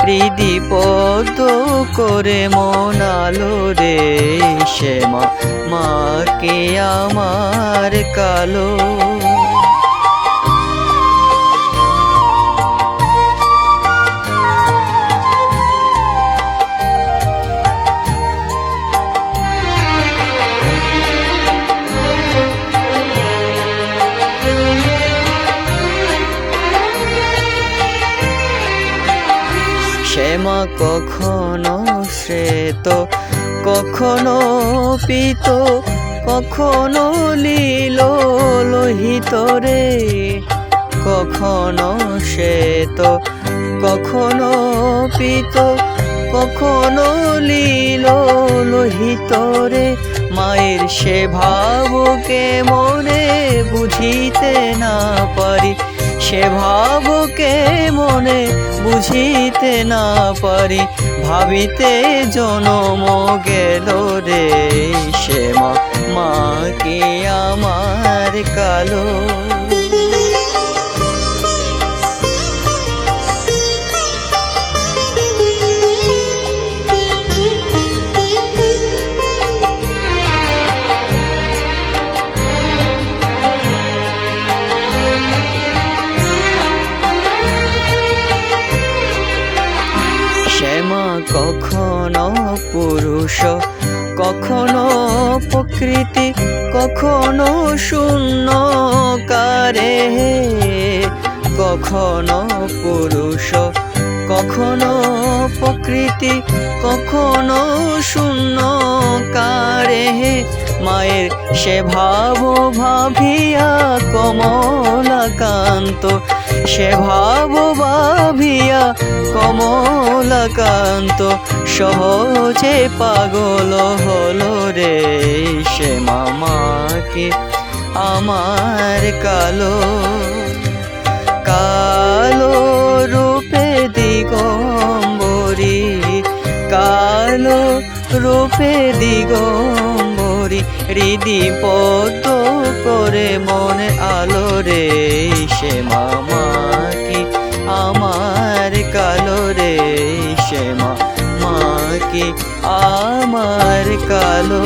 হৃদি পদ করে মনালো রে শ্যামা মাকে আমার কালো শ্যামা কখনো শ্রেত কখনো পিত, কখনো লীল লোহিত রে। কখনো শ্বেত, কখনো পিত, কখনো লীল লোহিত রে। মায়ের সে ভাবকে মনে বুঝিতে না পারি সে ভাবকে মনে বুঝিতে না পারি, ভাবিতে জনম গেল রে সে মা কে আমার কালো? কখনো পুরুষ, কখনো প্রকৃতি, কখনো শূন্য কারে কখনো পুরুষ, কখনো প্রকৃতি, কখনো শূন্য কারে মায়ের সে ভাব ভাবিয়া কমলাকান্ত সে ভাব ভাবিয়া কমলাকান্ত সহজে পাগল হলো রে সে মামাকে আমার কালো কালো রূপে দিগম্বরী, কালো রূপে দিগম্বরী। হৃদি পদ করে মনে আলো রে, সে মামাকি আমার কালো রে, সে মামাকি আমার কালো?